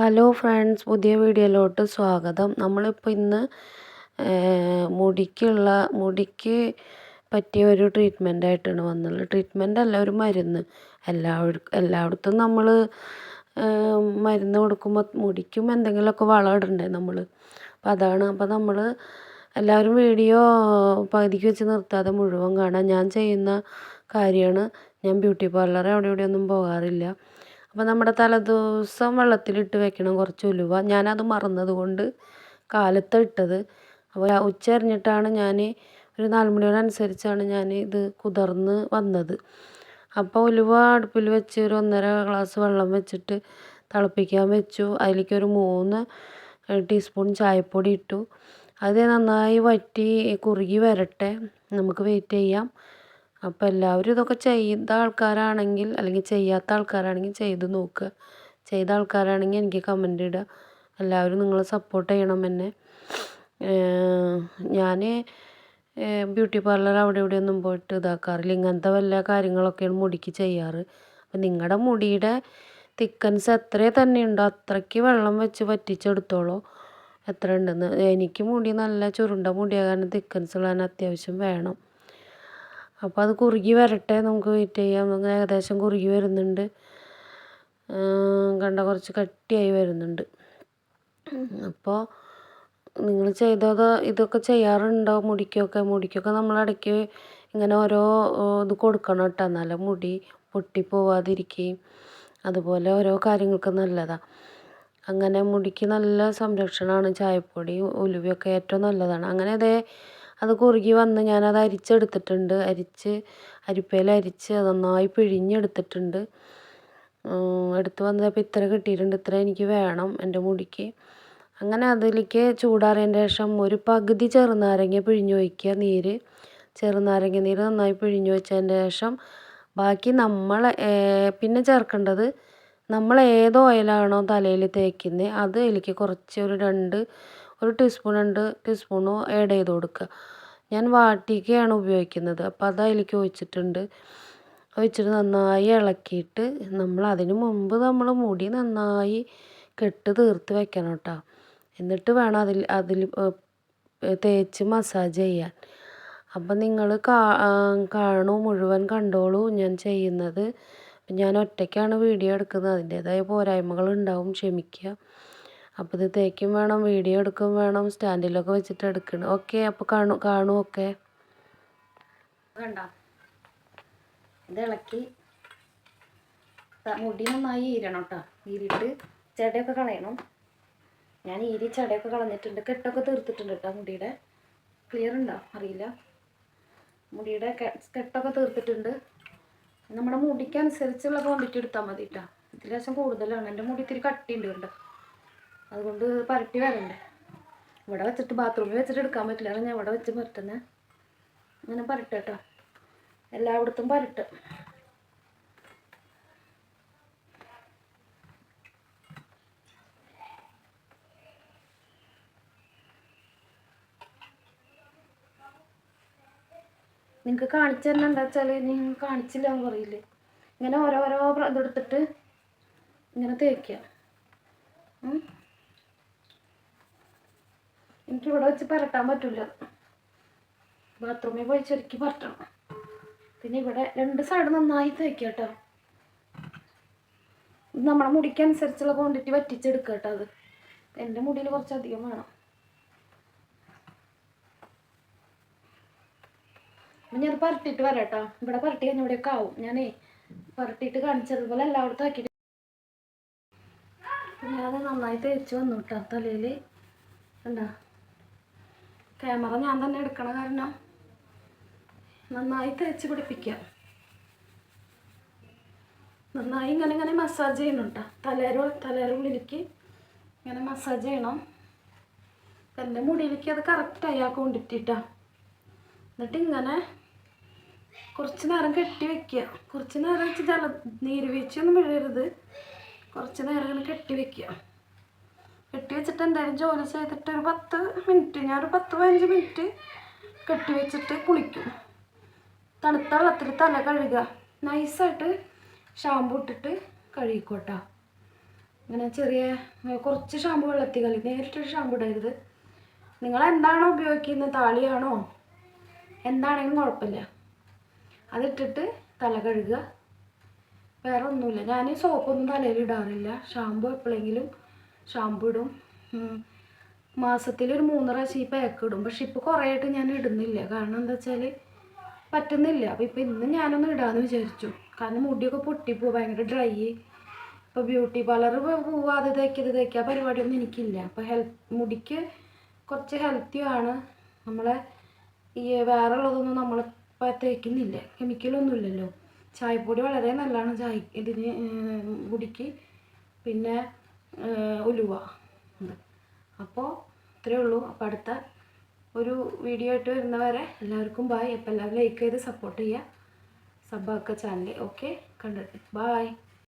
Hello friends പുതിയ വീഡിയോയിലോട്ട് സ്വാഗതം. നമ്മളിപ്പോൾ ഇന്ന് മുടിക്കുള്ള മുടിക്ക് പറ്റിയ ഒരു ട്രീറ്റ്മെന്റ് ആയിട്ടാണ് വന്നുള്ളത് ട്രീറ്റ്മെന്റ് അല്ല ഒരു മരുന്ന്. എല്ലാവർക്കും എല്ലായിടത്തും നമ്മൾ മരുന്ന് കൊടുക്കുമ്പോൾ മുടിക്കും എന്തെങ്കിലുമൊക്കെ വളം ഇടണ്ടേ നമ്മൾ അപ്പോൾ അതാണ്. അപ്പോൾ നമ്മൾ എല്ലാവരും വീഡിയോ പകുതിക്ക് വെച്ച് നിർത്താതെ മുഴുവൻ കാണാൻ ഞാൻ ചെയ്യുന്ന കാര്യമാണ്. ഞാൻ ബ്യൂട്ടി പാർലർ അവിടെ ഇവിടെയൊന്നും പോകാറില്ല. അപ്പോൾ നമ്മുടെ തലേദിവസം വെള്ളത്തിലിട്ട് വെക്കണം കുറച്ച് ഉലുവ. ഞാനത് മറന്നത് കൊണ്ട് കാലത്ത് ഇട്ടത്. അപ്പോൾ ഉച്ച ഞാൻ ഒരു നാലുമണിയോടനുസരിച്ചാണ് ഞാൻ ഇത് കുതിർന്ന് വന്നത്. അപ്പോൾ ഉലുവ അടുപ്പിൽ വെച്ച് ഒരു ഒന്നര ഗ്ലാസ് വെള്ളം വെച്ചിട്ട് തിളപ്പിക്കാൻ വെച്ചു. അതിലേക്ക് ഒരു മൂന്ന് ടീസ്പൂൺ ചായപ്പൊടി ഇട്ടു. അത് നന്നായി വറ്റി കുറുകി വരട്ടെ. നമുക്ക് വെയിറ്റ് ചെയ്യാം. അപ്പോൾ എല്ലാവരും ഇതൊക്കെ ചെയ്ത ആൾക്കാരാണെങ്കിൽ അല്ലെങ്കിൽ ചെയ്യാത്ത ആൾക്കാരാണെങ്കിൽ ചെയ്ത് നോക്കുക ചെയ്ത ആൾക്കാരാണെങ്കിൽ എനിക്ക് കമന്റ് ഇടുക എല്ലാവരും നിങ്ങൾ സപ്പോർട്ട് ചെയ്യണം എന്നെ. ഞാൻ ബ്യൂട്ടി പാർലർ അവിടെ ഇവിടെയൊന്നും പോയിട്ട് ഇതാക്കാറില്ല. ഇങ്ങനത്തെ വല്ല കാര്യങ്ങളൊക്കെയാണ് മുടിക്ക് ചെയ്യാറ്. അപ്പം നിങ്ങളുടെ മുടിയുടെ തിക്കൻസ് എത്ര തന്നെ ഉണ്ടോ അത്രയ്ക്ക് വെള്ളം വെച്ച് വറ്റിച്ചെടുത്തോളൂ. എത്ര ഉണ്ടെന്ന് എനിക്ക് മുടി നല്ല ചുരുണ്ട മുടിയാകാൻ തിക്കൻസ് ഉള്ളതിന് അത്യാവശ്യം വേണം. അപ്പോൾ അത് കുറുകി വരട്ടെ നമുക്ക് വെയിറ്റ് ചെയ്യാം. നമുക്ക് ഏകദേശം കുറുകി വരുന്നുണ്ട്. കണ്ട കുറച്ച് കട്ടിയായി വരുന്നുണ്ട്. അപ്പോൾ നിങ്ങൾ ചെയ്തത് ഇതൊക്കെ ചെയ്യാറുണ്ടോ? മുടിക്കൊക്കെ? മുടിക്കൊക്കെ നമ്മൾ ഇടയ്ക്ക് ഇങ്ങനെ ഓരോ ഇത് കൊടുക്കണം കേട്ടോ. എന്നാലേ മുടി പൊട്ടിപ്പോവാതിരിക്കുകയും അതുപോലെ ഓരോ കാര്യങ്ങൾക്ക് നല്ലതാണ് അങ്ങനെ മുടിക്ക് നല്ല സംരക്ഷണമാണ് ചായപ്പൊടി ഉലുവയൊക്കെ ഏറ്റവും നല്ലതാണ്. അങ്ങനെ അതേ അത് കുറുകി വന്ന് ഞാനത് അരിച്ചെടുത്തിട്ടുണ്ട്. അരിച്ച് അരിപ്പയിൽ അരിച്ച് നന്നായി പിഴിഞ്ഞെടുത്തിട്ടുണ്ട്. എടുത്ത് വന്നപ്പോൾ ഇത്ര കിട്ടിയിട്ടുണ്ട്. ഇത്ര എനിക്ക് വേണം എന്റെ മുടിക്ക്. അങ്ങനെ അതിലേക്ക് ചൂടാറിയതിന് ശേഷം ഒരു പകുതി ചെറുനാരങ്ങ പിഴിഞ്ഞു വയ്ക്കുക നീര്. ചെറുനാരങ്ങ നീര് നന്നായി പിഴിഞ്ഞു വെച്ചതിന് ശേഷം ബാക്കി നമ്മൾ പിന്നെ ചേർക്കേണ്ടത് നമ്മൾ ഏത് ഓയിലാണോ തലയിൽ തേക്കുന്നത് അത് അതിലേക്ക് കുറച്ച് ഒരു രണ്ട് ഒരു ടീസ്പൂൺ രണ്ട് ടീസ്പൂണോ ആഡ് ചെയ്ത് കൊടുക്കുക. ഞാൻ വാട്ടിക്കയാണ് ഉപയോഗിക്കുന്നത്. അപ്പോൾ അത് അതിലേക്ക് ഒഴിച്ചിട്ടുണ്ട് ഒഴിച്ചിട്ട് നന്നായി ഇളക്കിയിട്ട് നമ്മൾ അതിന് മുമ്പ് നമ്മൾ മുടി നന്നായി കെട്ട് തീർത്ത് വെക്കണം കേട്ടോ. എന്നിട്ട് വേണം അതിൽ അതിൽ തേച്ച് മസാജ് ചെയ്യാൻ. അപ്പം നിങ്ങൾ കാണൂ മുഴുവൻ കണ്ടോളൂ ഞാൻ ചെയ്യുന്നത്. ഞാൻ ഒറ്റയ്ക്കാണ് വീഡിയോ എടുക്കുന്നത്. അതിന്റേതായ പോരായ്മകളുണ്ടാവും ക്ഷമിക്കുക. അപ്പോൾ ഇത് തേക്കും വേണം വീഡിയോ എടുക്കും വേണം സ്റ്റാൻഡിലൊക്കെ വെച്ചിട്ട് എടുക്കണം. ഓക്കെ അപ്പോൾ കാണു കാണൂ ഓക്കെ കണ്ട? ഇത് ഇളക്കി. മുടി നന്നായി ഈരണം കേട്ടോ ഈരിട്ട് ചെടയൊക്കെ കളയണം. ഞാൻ ഈരി ചെടയൊക്കെ കളഞ്ഞിട്ടുണ്ട്. കെട്ടൊക്കെ തീർത്തിട്ടുണ്ട് കേട്ടോ മുടിയുടെ. ക്ലിയർ ഉണ്ടോ? അറിയില്ല. മുടിയുടെ കെട്ടൊക്കെ തീർത്തിട്ടുണ്ട്. നമ്മുടെ മുടിക്കനുസരിച്ചുള്ള ക്വാണ്ടിറ്റി എടുത്താൽ മതി കേട്ടോ ഇത്തിരി കൂടുതലാണ്. എന്റെ മുടി ഇത്തിരി കട്ടിയുണ്ട് കേട്ടോ അതുകൊണ്ട് പരട്ടി വരണ്ടേ. ഇവിടെ വെച്ചിട്ട് ബാത്റൂമിൽ വെച്ചിട്ട് എടുക്കാൻ പറ്റില്ല. ഞാൻ ഇവിടെ വെച്ച് പരട്ടുന്നത് അങ്ങനെ പരട്ടെ കേട്ടോ. എല്ലായിടത്തും പരട്ട്. നിങ്ങൾക്ക് കാണിച്ചു തന്നെ എന്താ വെച്ചാൽ നിങ്ങൾ കാണിച്ചില്ല എന്ന് പറയില്ലേ? ഇങ്ങനെ ഓരോരോ ഇതെടുത്തിട്ട് ഇങ്ങനെ തേക്കുക. എനിക്കിവിടെ വെച്ച് പരട്ടാൻ പറ്റില്ല ബാത്റൂമിൽ പോയി ചുരുക്കി പരട്ടണം. പിന്നെ ഇവിടെ രണ്ട് സൈഡ് നന്നായി തേക്കുക കേട്ടോ നമ്മുടെ മുടിക്കനുസരിച്ചുള്ള ക്വാണ്ടിറ്റി വറ്റിച്ചെടുക്കുക കേട്ടോ അത്. എന്റെ മുടിയിൽ കുറച്ചധികം വേണം. അപ്പം ഞാൻ പരട്ടിയിട്ട് വരാം കേട്ടോ ഇവിടെ പരട്ടി കഴിഞ്ഞ ഇവിടെയൊക്കെ ആവും. ഞാനേ പരട്ടിയിട്ട് കാണിച്ചതുപോലെ എല്ലായിടത്തും ആക്കിയിട്ട് ഞാൻ നന്നായി തേച്ച് വന്നു കേട്ടോ തലയിൽ കണ്ടോ? ക്യാമറ ഞാൻ തന്നെ എടുക്കണ കാരണം നന്നായി തേച്ച് പിടിപ്പിക്കുക. നന്നായി ഇങ്ങനെ ഇങ്ങനെ മസാജ് ചെയ്യണം കേട്ടോ തലേര തലേരുള്ളിലേക്ക് ഇങ്ങനെ മസാജ് ചെയ്യണം. എന്റെ മുടിയിലേക്ക് അത് കറക്റ്റായി ആ കൊണ്ടിട്ടിട്ടാ. എന്നിട്ട് ഇങ്ങനെ കുറച്ച് നേരം കെട്ടി വെക്കുക. കുറച്ച് നേരം വെച്ച് ജല നീര് വീഴ്ചയൊന്നും വീഴരുത് കുറച്ച് നേരം ഇങ്ങനെ കെട്ടി വെക്കുക. കെട്ടി വെച്ചിട്ട് എന്തായാലും ജോലി ചെയ്തിട്ട് ഒരു പത്ത് മിനിറ്റ് ഞാനൊരു പത്ത് പതിനഞ്ച് മിനിറ്റ് കെട്ടി വെച്ചിട്ട് കുളിക്കും. തണുത്ത വെള്ളത്തിൽ തല കഴുകുക നൈസായിട്ട് ഷാമ്പു ഇട്ടിട്ട് കഴുകിക്കോട്ടോ ഇങ്ങനെ ചെറിയ കുറച്ച് ഷാമ്പു വെള്ളത്തിൽ കളി നേരിട്ടൊരു ഷാമ്പു ഇടരുത്. നിങ്ങൾ എന്താണോ ഉപയോഗിക്കുന്നത്? താളിയാണോ? എന്താണെങ്കിലും കുഴപ്പമില്ല. അതിട്ടിട്ട് തല കഴുകുക. വേറെ ഒന്നുമില്ല ഞാൻ സോപ്പൊന്നും തലയിൽ ഇടാറില്ല. ഷാമ്പു എപ്പോഴെങ്കിലും ഷാമ്പു ഇടും ഉം. മാസത്തിലൊരു മൂന്ന് പ്രാവശ്യം ഈ പാക്ക് ഇടും. പക്ഷെ ഇപ്പോൾ കുറേ ആയിട്ട് ഞാൻ ഇടുന്നില്ല. കാരണം എന്താ വെച്ചാൽ പറ്റുന്നില്ല. അപ്പോൾ ഇപ്പോൾ ഇന്ന് ഞാനൊന്ന് ഇടാമെന്ന് വിചാരിച്ചു. കാരണം മുടിയൊക്കെ പൊട്ടിപ്പോവും ഭയങ്കര ഡ്രൈ ഇപ്പോൾ ബ്യൂട്ടി പാർലർ പോവുക അത് തേക്കുക ഇത് തേക്കുക പരിപാടിയൊന്നും എനിക്കില്ല. അപ്പോൾ ഹെൽത്ത് മുടിക്ക് കുറച്ച് ഹെൽത്തിയാണ് നമ്മളെ ഈ വേറെ ഉള്ളതൊന്നും നമ്മൾ ഇപ്പോൾ തേക്കുന്നില്ല കെമിക്കലൊന്നും ഇല്ലല്ലോ. ചായപ്പൊടി വളരെ നല്ലതാണ് ചായ ഇതിന് മുടിക്ക്. പിന്നെ ഉലുവ. അപ്പോൾ ഇത്രയേ ഉള്ളൂ. അപ്പോൾ അടുത്ത ഒരു വീഡിയോ ആയിട്ട് വരുന്നവരെ എല്ലാവർക്കും ബായ് അപ്പോൾ എല്ലാവരും ലൈക്ക് ചെയ്ത് സപ്പോർട്ട് ചെയ്യുക. സബ്ബാക്ക ചാനൽ ഓക്കെ കണ്ടിട്ട് ബായ്